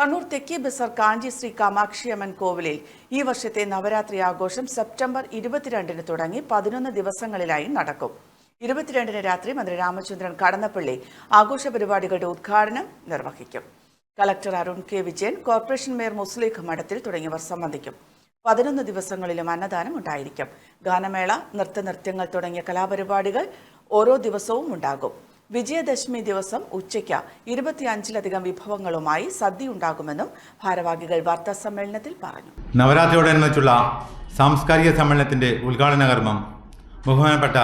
കണ്ണൂർ തെക്കേ ബസാർ കാഞ്ചി ശ്രീ കാമാക്ഷിയമ്മൻ കോവിലിൽ ഈ വർഷത്തെ നവരാത്രി ആഘോഷം സെപ്റ്റംബർ ഇരുപത്തിരണ്ടിന് തുടങ്ങി പതിനൊന്ന് ദിവസങ്ങളിലായി നടക്കും. ഇരുപത്തിരണ്ടിന് രാത്രി മന്ത്രി രാമചന്ദ്രൻ കടന്നപ്പള്ളി ആഘോഷ പരിപാടികളുടെ ഉദ്ഘാടനം നിർവഹിക്കും. Collector Arun K Vijayan corporation mayor Muslih Madathil തുടങ്ങിയവർ സംബന്ധിക്കും. പതിനൊന്ന് ദിവസങ്ങളിലും അന്നദാനം ഉണ്ടായിരിക്കും. ഗാനമേള നൃത്തനൃത്യങ്ങൾ തുടങ്ങിയ കലാപരിപാടികൾ ഓരോ ദിവസവും ഉണ്ടാകും. വിജയദശമി ദിവസം ഉച്ചയ്ക്ക് ഇരുപത്തിയഞ്ചിലധികം വിഭവങ്ങളുമായി സദ്യ ഉണ്ടാകുമെന്നും ഭാരവാഹികൾ വാർത്താ സമ്മേളനത്തിൽ പറഞ്ഞു നവരാത്രിയോടനുബന്ധിച്ചുള്ള സാംസ്കാരിക സമ്മേളനത്തിന്റെ ഉദ്ഘാടന കർമ്മം ബഹുമാനപ്പെട്ട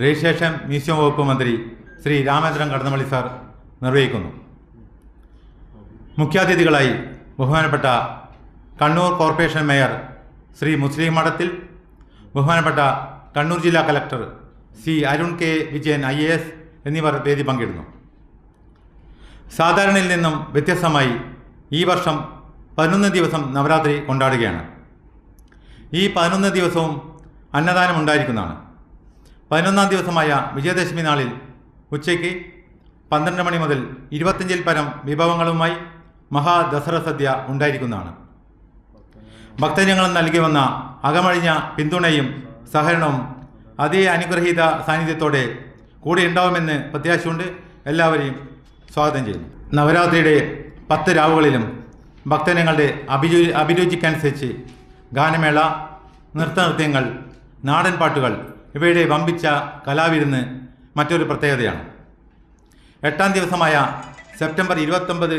രജിസ്ട്രേഷൻ മ്യൂസിയം വകുപ്പ് മന്ത്രി ശ്രീ രാമേന്ദ്രൻ കടന്നമള്ളി സാർ നിർവഹിക്കുന്നു. മുഖ്യാതിഥികളായി ബഹുമാനപ്പെട്ട കണ്ണൂർ കോർപ്പറേഷൻ മേയർ ശ്രീ മുസ്ലിം മഠത്തിൽ ബഹുമാനപ്പെട്ട കണ്ണൂർ ജില്ലാ collector C Arun K Vijayan I A S എന്നിവർ വേദി പങ്കിടുന്നു. സാധാരണയിൽ നിന്നും വ്യത്യസ്തമായി ഈ വർഷം പതിനൊന്ന് ദിവസം നവരാത്രി കൊണ്ടാടുകയാണ്. ഈ പതിനൊന്ന് ദിവസവും അന്നദാനം ഉണ്ടായിരിക്കുന്നതാണ്. പതിനൊന്നാം ദിവസമായ വിജയദശമി നാളിൽ ഉച്ചയ്ക്ക് പന്ത്രണ്ട് മണി മുതൽ ഇരുപത്തഞ്ചിൽ പരം വിഭവങ്ങളുമായി മഹാദസറ സദ്യ ഉണ്ടായിരിക്കുന്നതാണ്. ഭക്തജനങ്ങൾ നൽകി വന്ന അകമഴിഞ്ഞ പിന്തുണയും സഹകരണവും അതേ അനുഗ്രഹീത സാന്നിധ്യത്തോടെ കൂടെ ഉണ്ടാവുമെന്ന് പ്രത്യാശയുണ്ട് എല്ലാവരെയും സ്വാഗതം ചെയ്യുന്നു. നവരാത്രിയുടെ പത്ത് രാവുകളിലും ഭക്തജനങ്ങളുടെ അഭിരു അഭിരുചിക്കനുസരിച്ച് ഗാനമേള നൃത്തനൃത്യങ്ങൾ നാടൻ പാട്ടുകൾ ഇവയുടെ വമ്പിച്ച കലാവിരുന്ന് മറ്റൊരു പ്രത്യേകതയാണ്. എട്ടാം ദിവസമായ സെപ്റ്റംബർ ഇരുപത്തൊമ്പത്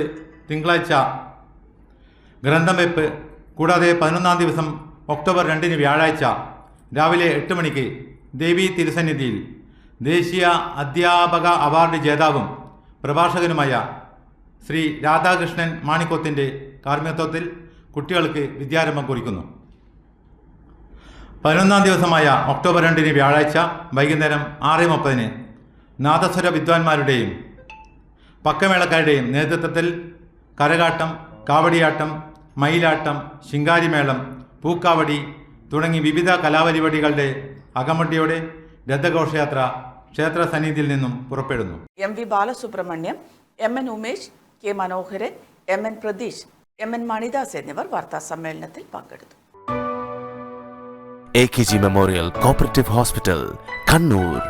തിങ്കളാഴ്ച ഗ്രന്ഥം വെപ്പ് കൂടാതെ പതിനൊന്നാം ദിവസം ഒക്ടോബർ രണ്ടിന് വ്യാഴാഴ്ച രാവിലെ എട്ട് മണിക്ക് ദേവി തിരുസന്നിധിയിൽ ദേശീയ അധ്യാപക അവാർഡ് ജേതാവും പ്രഭാഷകനുമായ ശ്രീ രാധാകൃഷ്ണൻ മാണിക്കോത്തിന്റെ കാർമ്മികത്വത്തിൽ കുട്ടികൾക്ക് വിദ്യാരംഭം കുറിക്കുന്നു. പതിനൊന്നാം ദിവസമായ ഒക്ടോബർ രണ്ടിന് വ്യാഴാഴ്ച വൈകുന്നേരം ആറ് മുപ്പതിന് നാദസ്വര വിദ്വാൻമാരുടെയും പക്കമേളക്കാരുടെയും നേതൃത്വത്തിൽ കരകാട്ടം കാവടിയാട്ടം മയിലാട്ടം ശിങ്കാരിമേളം പൂക്കാവടി തുടങ്ങി വിവിധ കലാപരിപാടികളുടെ അകമടിയോടെ രഥഘോഷയാത്ര ക്ഷേത്ര സന്നിധിയിൽ നിന്നും പുറപ്പെടുന്നു. M V Balasubrahmanyam M N Umesh K Manoharan M N Pratheesh M N Manidas എന്നിവർ വാർത്താ സമ്മേളനത്തിൽ പങ്കെടുത്തു. A K G memorial cooperative hospital Kannur